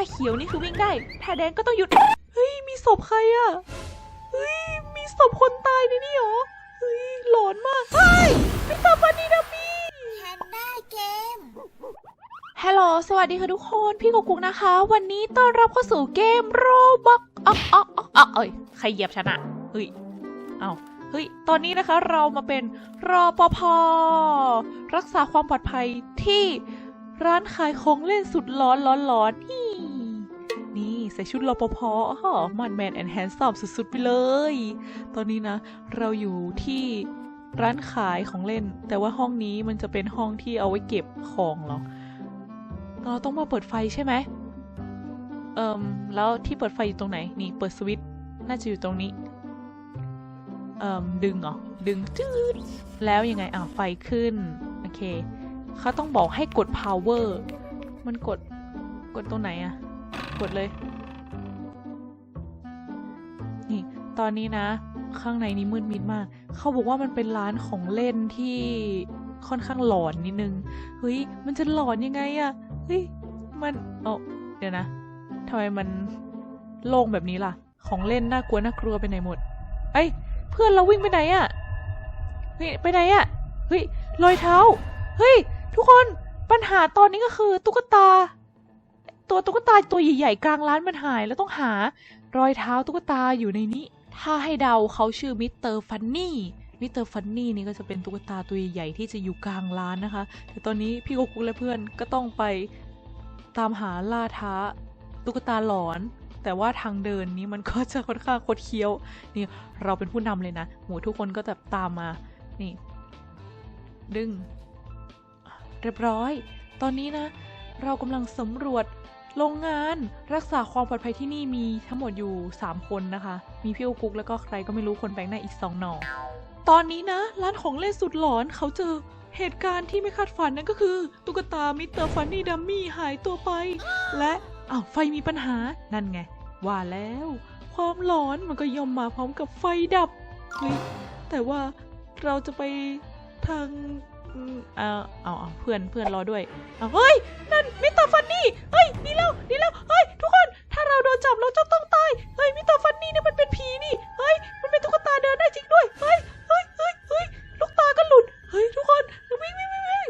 าเขียวนี่คือวิ่งได้ ถ้าแดงก็ต้องหยุด เฮ้ย มีศพใครอะเฮ้ย มีศพคนตายในนี่เหรอ เฮ้ย หลอนมาก เฮ้ยไม่ตาฟันนี่ดัมมี่แพนด้าเกม ฮัลโหล สวัสดีค่ะทุกคน พี่กุ๊กกุ๊กนะคะ วันนี้ต้อนรับเข้าสู่เกมโรบักอ๊อกอ๊อกอ๊อกอ๊อกเอ้ย ใครเหยียบฉันอะเฮ้ย เอาเฮ้ย ตอนนี้นะคะเรามาเป็นรอปภรักษาความปลอดภัยที่ร้านขายของเล่นสุดร้อนร้อนร้อนนี่นี่ใส่ชุดรปภมันแมนแอนด์แฮนซัมสุดๆไปเลย ตอนนี้นะ เราอยู่ที่ร้านขายของเล่น แต่ว่าห้องนี้มันจะเป็นห้องที่เอาไว้เก็บของเหรอเราต้องมาเปิดไฟใช่ไหมเอิมแล้วที่เปิดไฟอยู่ตรงไหน นี่ เปิดสวิตช์น่าจะอยู่ตรงนี้ เอิมดึงเหรอ ดึงจืดแล้วยังไงอะไฟขึ้น โอเค เขาต้องบอกให้กด power มันกด กดตรงไหนอะ กดเลย ตอนนี้นะ ข้างในนี้มืดมิดมาก เขาบอกว่ามันเป็นร้านของเล่นที่ค่อนข้างหลอนนิดนึง เฮ้ย มันจะหลอนยังไงอะเฮ้ย มันเออเดี๋ยวนะทำไมมันโล่งแบบนี้ล่ะ ของเล่นน่ากลัวน่ากลัวไปไหนหมดเอ้เพื่อนเราวิ่งไปไหนอะเฮ้ย ไปไหนอะเฮ้ย รอยเท้า เฮ้ย ทุกคน ปัญหาตอนนี้ก็คือตุ๊กตา ตัวตุ๊กตาตัวใหญ่ๆกลางร้านมันหายแล้วต้องหารอยเท้าตุ๊กตาอยู่ในนี้ ถ้าให้เดาเขาชื่อมิสเตอร์ฟันนี่มิสเตอร์ฟันนี่นี่ก็จะเป็นตุ๊กตาตัวใหญ่ที่จะอยู่กลางร้านนะคะ แต่ตอนนี้พี่กุ๊กกุ๊กและเพื่อนก็ต้องไปตามหาล่าท้าตุ๊กตาหลอน แต่ว่าทางเดินนี้มันก็จะค่อนข้างคดเคี้ยว นี่เราเป็นผู้นำเลยนะ หมูทุกคนก็จะตามมา นี่ ดึง เรียบร้อย ตอนนี้นะ เรากำลังสำรวจ โรงงานรักษาความปลอดภัยที่นี่มีทั้งหมดอยู่ 3 คนนะคะ มีพี่โอุกุ๊กแล้วก็ใครก็ไม่รู้คนแปลกหน้าอีกสองหนอ ตอนนี้นะ ร้านของเล่นสุดหลอนเขาเจอเหตุการณ์ที่ไม่คาดฝันนั่นก็คือ ตุ๊กตามิสเตอร์ฟันนี่ดัมมี่หายตัวไป และอ้าวไฟมีปัญหานั่นไง ว่าแล้ว ความหลอนมันก็ย่อมมาพร้อมกับไฟดับเฮ้ยแต่ว่าเราจะไปทางอืมเอาเอาเอาเพื่อนเพื่อนรอด้วยเอาเฮ้ยันมิสเตอร์ฟันนี่เฮ้ยนี่แล้วนี่แล้วเฮ้ยทุกคนถ้าเราโดนจับเราจะต้องตายเฮ้ยมิสเตอร์ฟันนี่เนี่ยมันเป็นผีนี่เฮ้ยมันเป็นตุ๊กตาเดินได้จริงด้วยเฮ้ยเฮ้ยเฮ้ยเฮ้ยลูกตาก็หลุดเฮ้ยทุกคนวิ่งวิ่งวิ่งวิ่ง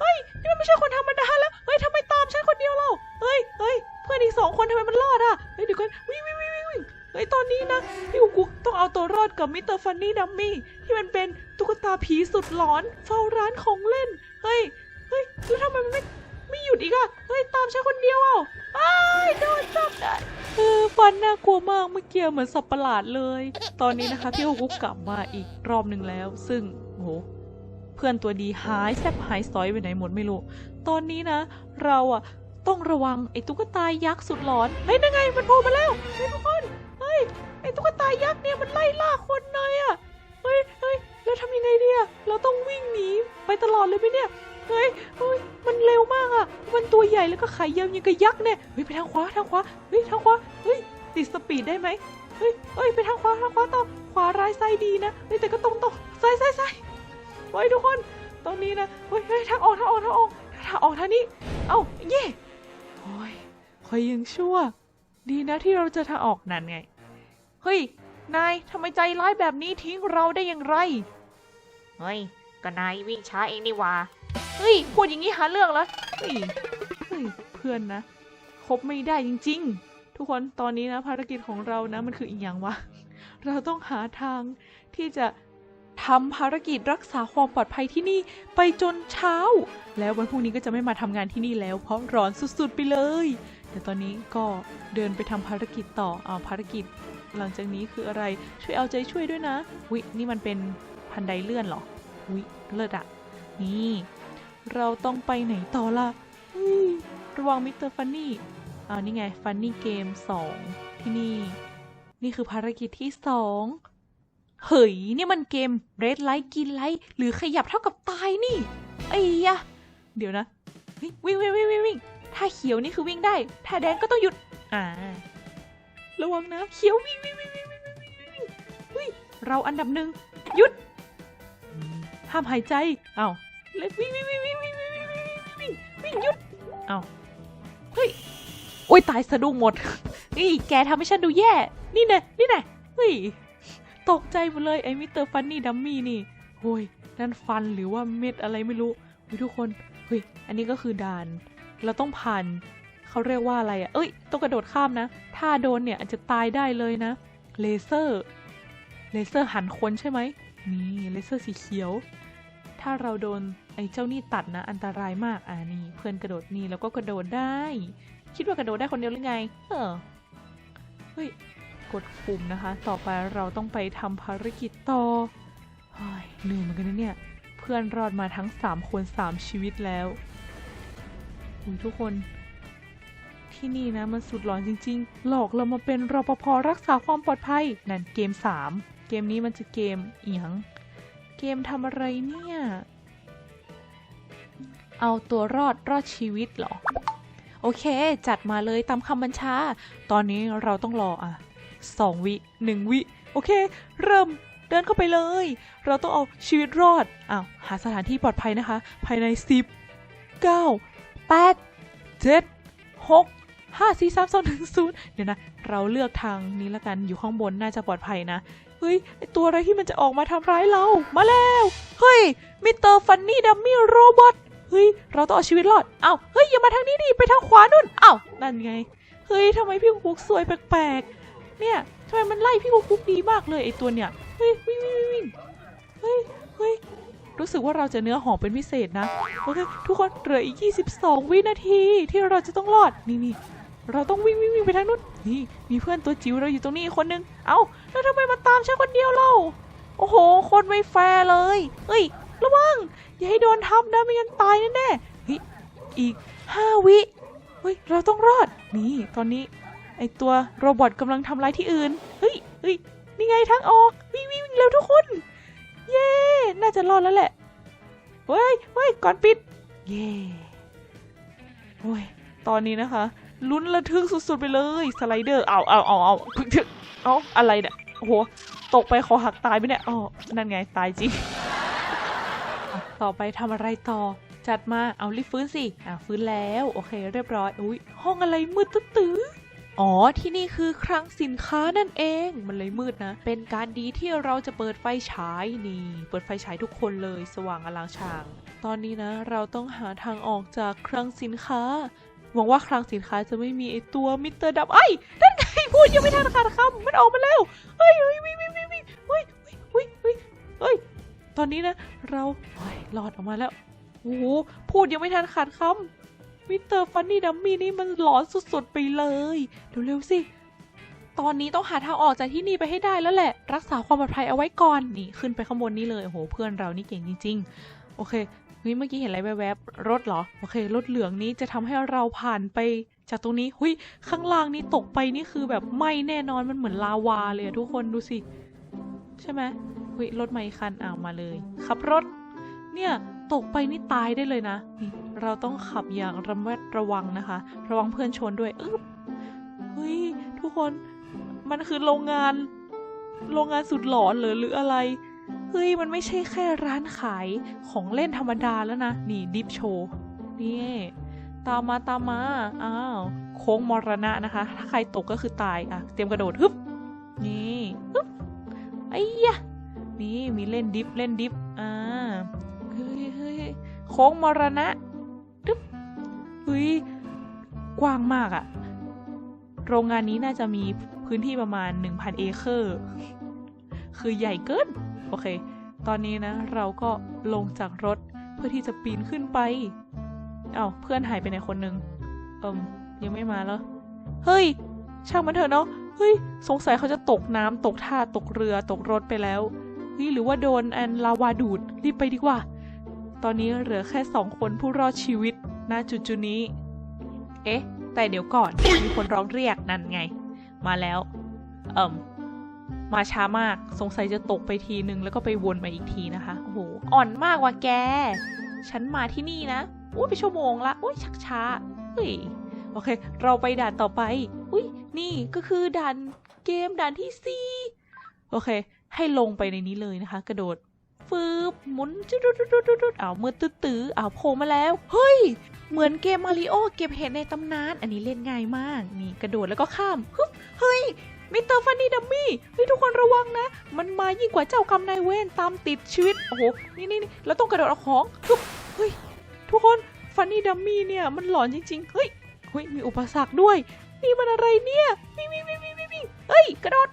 เฮ้ยนี่มันไม่ใช่คนธรรมดาแล้วเฮ้ยทำไมตามฉันคนเดียวเราเฮ้ยเฮ้ยเพื่อนอีกสองคนทำไมมันรอดอะเฮ้ยเดี๋ยวก่อนวิ่งวิ่งวิ่งวิ่งเฮ้ยตอนนี้นะพี่กุ๊กกุ๊กต้องเอาตัวรอดกับมิสเตอร์ฟันนี่ดัมมี่ที่มันเป็นตุ๊กตาผีสุดหลอนเฝ้าร้านของเล่น อีกอะเฮ้ยตามฉันคนเดียวอะอ้โดนจับได้เออฟันน่ากลัวมากเมื่อกี้เหมือนสับประหลาดเลย ตอนนี้นะคะพี่กุ๊กกลับมาอีกรอบหนึ่งแล้ว ซึ่งโอ้โหเพื่อนตัวดีหายแซบหายซอยไปไหนหมดไม่รู้ ตอนนี้นะ เราอะต้องระวังไอ้ตุ๊กตายักษ์สุดหลอน เฮ้ยนั่นไงมันโผล่มาแล้วเฮ้ยทุกคน เฮ้ยไอ้ตุ๊กตายักษ์เนี่ยมันไล่ล่าคนเลยอะเฮ้ยเฮ้ยแล้วทำยังไงดีอะเราต้องวิ่งหนีไปตลอดเลยไหมเนี่ย เฮ้ยันตัวใหญ่แล้วก็ขายาวยังกับยักษ์เนี่ยเฮ้ยไปทางขวาทางขวาเฮ้ยทางขวาเฮ้ยติดสปีดได้ไหมเฮ้ยเฮ้ยไปทางขวาทางขวาต่อขวาร้ายซ้ายดีนะเฮ้ยแต่ก็ตรงต่อซ้ายซ้ายซ้ายเฮ้ยทุกคนตอนนี้นะเฮ้ยเฮ้ยทางออกทางออกทางออกทางออกทางนี้ เอ้าเย่โอ้ยคอยยังชั่ว ดีนะที่เราเจะทางออกนั่นไงเฮ้ยนายทำไมใจร้ายแบบนี้ทิ้งเราได้อย่างไรเฮ้ยก็นายวิ่งช้าเองนี่ว่า เฮ้ยพูดอย่างนี้หาเรื่องแล้วเฮ้ยเฮ้ยเพื่อนนะคบไม่ได้จริง ๆ ทุกคนตอนนี้นะภารกิจของเรานะมันคืออีกอย่างวะเราต้องหาทางที่จะทำภารกิจรักษาความปลอดภัยที่นี่ไปจนเช้า แล้ววันพรุ่งนี้ก็จะไม่มาทำงานที่นี่แล้ว เพราะร้อนสุดๆไปเลยเดี๋ยวตอนนี้ก็เดินไปทำภารกิจต่อเอาภารกิจ หลังจากนี้คืออะไรช่วยเอาใจช่วยด้วยนะวินี่มันเป็นพันไดเลื่อนเหรอวิเลิศอะนี่ เราต้องไปไหนต่อละระวังมิสเตอร์ฟันนี่อ่านี่ไงฟันนี่เกม2ที่นี่ นี่คือภารกิจที่2เฮ้ยนี่มันเกม Red Light กินไลท์หรือขยับเท่ากับตายนี่ไอ้ยะ เดี๋ยวนะวิ่งวิ่งวิ่งวิ่งวิ่งถ้าเขียวนี่คือวิ่งได้ ถ้าแดงก็ต้องหยุด อ่า ระวังนะ เขียววิ่งวิ่งวิ่งวิ่งวิ่งวิ่งวิ่งวิ่งเฮ้ยเราอันดับหนึ่งหยุดห้ามหายใจ เอาเล็กวิ่งวิ่งวิ่ง หยุดเอาเฮ้ยโอ้ยตายสะดุ้งหมดนี่แกทำให้ฉันดูแย่ นี่แน่นี่แน่เฮ้ยตกใจหมดเลยไอ้มิสเตอร์ฟันนี่ดัมมี่นี่โอ้ยนั่นฟันหรือว่าเม็ดอะไรไม่รู้เฮ้ยทุกคนเฮ้ยอันนี้ก็คือด่าน เราต้องผ่านเขาเรียกว่าอะไรอะ่ะ เอ้ยต้องกระโดดข้ามนะ ถ้าโดนเนี่ยอาจจะตายได้เลยนะ เลเซอร์ เลเซอร์หันคนใช่ไหมนี่เลเซอร์สีเขียว ถ้าเราโดน ไอ้เจ้านี่ตัดนะ อันตรายมากอ่านี่เพื่อนกระโดดนี่แล้วก็กระโดดได้ คิดว่ากระโดดได้คนเดียวหรือไง เออเฮ้ยกดปุ่มนะคะ ต่อไปเราต้องไปทำภารกิจต่อเฮ้ยเหนื่อยเหมือนกันนะเนี่ย เพื่อนรอดมาทั้ง3คน3ชีวิตแล้วอุ้ยทุกคน ที่นี่นะมันสุดหลอนจริง ๆ หลอกเรามาเป็นรปภรักษาความปลอดภัย นั่นเกม3เกมนี้มันจะเกมเอียง เกมทำอะไรเนี่ย เอาตัวรอดรอดชีวิตเหรอ โอเค จัดมาเลยตามคำบัญชา ตอนนี้เราต้องรออะสองวิหนึ่งวิ โอเค เริ่มเดินเข้าไปเลย เราต้องเอาชีวิตรอดอ้าวหาสถานที่ปลอดภัยนะคะ ภายใน10 9 8 7 6 5 4 3 2 1 0เดี๋ยวนะ เราเลือกทางนี้ละกันอยู่ข้างบนน่าจะปลอดภัยนะ เฮ้ย ไอตัวอะไรที่มันจะออกมาทำร้ายเรา มาแล้ว เฮ้ย มิสเตอร์ฟันนี่ดัมมี่โรบอท เฮ้ย เราต้องเอาชีวิตรอดเอ้าเฮ้ย อย่ามาทางนี้ดิ ไปทางขวานู่นเอ้านั่นไง เฮ้ยทำไมพี่กุ๊กสวยแปลกๆ เนี่ยทำไมมันไล่พี่กุ๊กดีมากเลยไอตัวเนี่ย เฮ้ยวิ่งวิ่งวิ่งเฮ้ย เฮ้ย รู้สึกว่าเราจะเนื้อหอมเป็นพิเศษนะ โอเค ทุกคนเหลืออีก 22 วินาทีที่เราจะต้องรอด นี่นี่เราต้องวิ่งวิ่งวิ่งไปทางนู้น นี่ มีเพื่อนตัวจิ๋วเราอยู่ตรงนี้คนนึง เอ้า แล้วทำไมมาตามฉันคนเดียวเราโอ้โห คนไม่แฟร์เลยเฮ้ย ระวังอย่าให้โดนทับนะไม่งั้นตายแน่ๆเฮ้ยอีกห้าวิเฮ้ยเราต้องรอดนี่ตอนนี้ไอตัวโรบอทกำลังทำร้ายที่อื่นเฮ้ยเฮ้ยนี่ไงทางออกวิ่งวิ่งเร็วทุกคน เย้น่าจะรอดแล้วแหละเฮ้ยเฮ้ยก่อนปิด เย้โอ้ยตอนนี้นะคะลุ้นระทึกสุดๆไปเลยสไลเดอร์เอาเอาเอาเอาเอาอะไรเนี่ยโอ้โหตกไปคอหักตายไปเนี่ยอ๋อนั่นไงตายจริง ต่อไปทำอะไรต่อ จัดมาเอารีบฟื้นสิอะฟื้นแล้วโอเคเรียบร้อยอุ้ยห้องอะไรมืดตื้ออ๋อ ที่นี่คือคลังสินค้านั่นเอง มันเลยมืดนะ เป็นการดีที่เราจะเปิดไฟฉายนี่ เปิดไฟฉายทุกคนเลย สว่างอลางชาง ตอนนี้นะ เราต้องหาทางออกจากคลังสินค้า หวังว่าคลังสินค้าจะไม่มีไอตัวมิสเตอร์ดับไอ้นั่นไงพูดยังไม่ทันขาดคำมันออกมาแล้วเฮ้ยเฮ้ยวิ่งวิ่งวิ่งวิ่งเฮ้ยเฮ้ยเฮ้ยเฮ้ย ตอนนี้นะ เราเฮ้ยรอดออกมาแล้วโอ้โหพูดยังไม่ทันขาดคำมิสเตอร์ฟันนี่ดัมมี่นี่มันหลอนสุดๆไปเลยเร็วๆสิตอนนี้ต้องหาทางออกจากที่นี่ไปให้ได้แล้วแหละ รักษาความปลอดภัยเอาไว้ก่อนนี่ขึ้นไปข้างบนนี้เลยโอ้โหเพื่อนเรานี่เก่งจริง ๆ โอเคเฮ้ยเมื่อกี้เห็นอะไรแวบๆรถเหรอโอเค รถเหลืองนี้จะทำให้เราผ่านไปจากตรงนี้หุยข้างล่างนี้ตกไปนี่คือแบบไหม้แน่นอนมันเหมือนลาวาเลยทุกคนดูสิ ใช่ไหม หุยรถใหม่คันอ่าวมาเลย ขับรถ เนี่ยตกไปนี่ตายได้เลยนะ เราต้องขับอย่างระมัดระวังนะคะ ระวังเพื่อนชนด้วยอึ๊บเฮ้ยทุกคนมันคือโรงงาน โรงงานสุดหลอนเหรือหรืออะไรเฮ้ยมันไม่ใช่แค่ร้านขายของเล่นธรรมดาแล้วนะนี่ดิฟโชว์นี่ตามมาตามมาอ้าวโค้งมรณะนะคะ ถ้าใครตกก็คือตายอะเตรียมกระโดดฮึบนี่ฮึบไอ้ยะ นี่มีเล่นดิฟเล่นดิฟอ่าเฮ้ยเฮ้ยโค้งมรณะดึ๊บเฮ้ยกว้างมากอะโรงงานนี้น่าจะมีพื้นที่ประมาณ 1,000 เอเคอร์ คือใหญ่เกิน โอเค ตอนนี้นะ เราก็ลงจากรถเพื่อที่จะปีนขึ้นไป เอา้าเพื่อนหายไปไหนคนหนึ่งเอิมยังไม่มาแล้ว เฮ้ย ช่างมันเถอะเนาะ เฮ้ย สงสัยเขาจะตกน้ำตกท่าตกเรือตกรถไปแล้ว เฮ้หรือว่าโดนแอนลาวาดูดรีบไปดีกว่า ตอนนี้เหลือแค่สองคนผู้รอดชีวิตณจุดจุดนี้ เอ๊ะ แต่เดี๋ยวก่อน มีคนร้องเรียกนั่นไง มาแล้ว เอิ่มมาช้ามากสงสัยจะตกไปทีนึงแล้วก็ไปวนมาอีกทีนะคะโอ้โหอ่อนมากว่ะแก ฉันมาที่นี่นะอุ้ยไปชั่วโมงละอุ้ยชักช้าเฮ้ยโอเค เราไปด่านต่อไป อุ้ยนี่ก็คือด่านเกมด่านที่สี่โอเค ให้ลงไปในนี้เลยนะคะ กระโดดฟืบหมุนจุดดุดดุดุดอ้าวมือตื้อตื้ออ้าวโผล่มาแล้ว เฮ้ย เหมือนเกมมาริโอเก็บเห็ดในตำนาน อันนี้เล่นง่ายมาก นี่กระโดดแล้วก็ข้ามฮึบเฮ้ยมิสเตอร์ฟันนี่ดัมมี่เฮ้ยทุกคนระวังนะ มันมายิ่งกว่าเจ้ากรรมนายเวรตามติดชีวิต โอ้โห นี่นี่เราต้องกระโดดเอาของฮึบเฮ้ย ทุกคนฟันนี่ดัมมี่เนี่ยมันหลอนจริงๆ เฮ้ย เฮ้ย มีอุปสรรคด้วย นี่มันอะไรเนี่ยวิ่งวิ่งวิ่งวิ่งวิ่งเฮ้ย กระโดด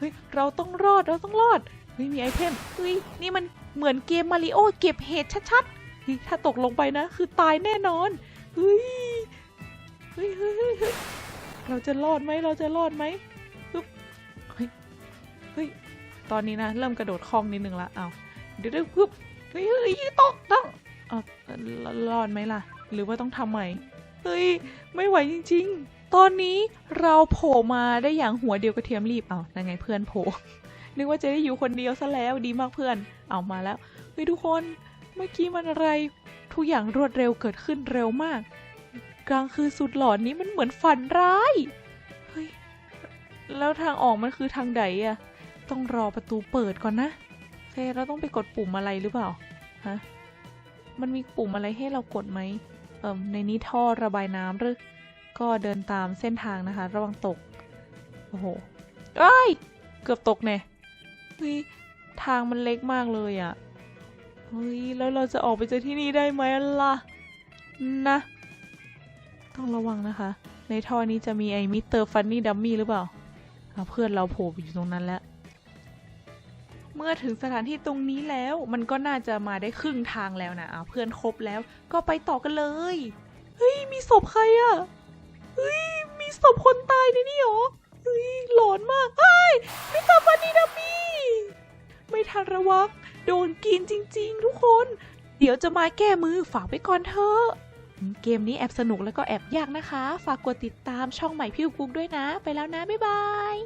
เฮ้ยเราต้องรอดเราต้องรอดเฮ้ยมีไอเทมเฮ้ยนี่มันเหมือนเกมมาริโอเก็บเห็ดชัดๆเฮ้ยถ้าตกลงไปนะ คือตายแน่นอนเฮ้ยเฮ้ยเฮ้ยเฮ้ยเราจะรอดไหมเราจะรอดไหมปึ๊บเฮ้ยเฮ้ยตอนนี้นะ เริ่มกระโดดคล่องนิดนึงละเอาเดี๋ยวเดี๋ยวปึ๊บเฮ้ยเฮ้ยตกต้องเอารอดไหมล่ะ หรือว่าต้องทำใหม่เฮ้ยไม่ไหวจริง ๆ ตอนนี้เราโผล่มาได้อย่างหัวเดียวกระเทียมรีบ เอานั่นไงเพื่อนโผล่นึกว่าจะได้อยู่คนเดียวซะแล้วดีมากเพื่อน เอามาแล้ว เฮ้ยทุกคน เมื่อกี้มันอะไร ทุกอย่างรวดเร็วเกิดขึ้นเร็วมาก กลางคืนสุดหลอนนี้มันเหมือนฝันร้าย เฮ้ย แล้วทางออกมันคือทางใดอะ ต้องรอประตูเปิดก่อนนะเฟยเราต้องไปกดปุ่มอะไรหรือเปล่า ฮะ มันมีปุ่มอะไรให้เรากดไหม เอิมในนี้ท่อระบายน้ำหรือ ก็เดินตามเส้นทางนะคะ ระวังตก โอ้โหเอ้ย เกือบตกแน่เฮ้ยทางมันเล็กมากเลยอะเฮ้ยแล้วเราจะออกไปจากที่นี่ได้ไหมล่ะ นะ ต้องระวังนะคะ ในท่อนี้จะมีไอ้มิสเตอร์ฟันนี่ดัมมี่หรือเปล่าอะเพื่อนเราโผล่อยู่ตรงนั้นแล้ว เมื่อถึงสถานที่ตรงนี้แล้วมันก็น่าจะมาได้ครึ่งทางแล้วนะอะเพื่อนครบแล้วก็ไปต่อกันเลย เฮ้ย มีศพใครอะ เฮ้ย มีศพคนตายในนี่เหรอเฮ้ยหลอนมากเฮ้ยมิสเตาฟันนี่ดัมมี่ไม่ทันระวังโดนกินจริง ๆ ทุกคน เดี๋ยวจะมาแก้มือฝากไว้ก่อนเถอะเกมนี้แอบสนุกแล้วก็แอบยากนะคะ ฝากกดติดตามช่องใหม่พี่กุ๊กด้วยนะ ไปแล้วนะ บ๊ายบาย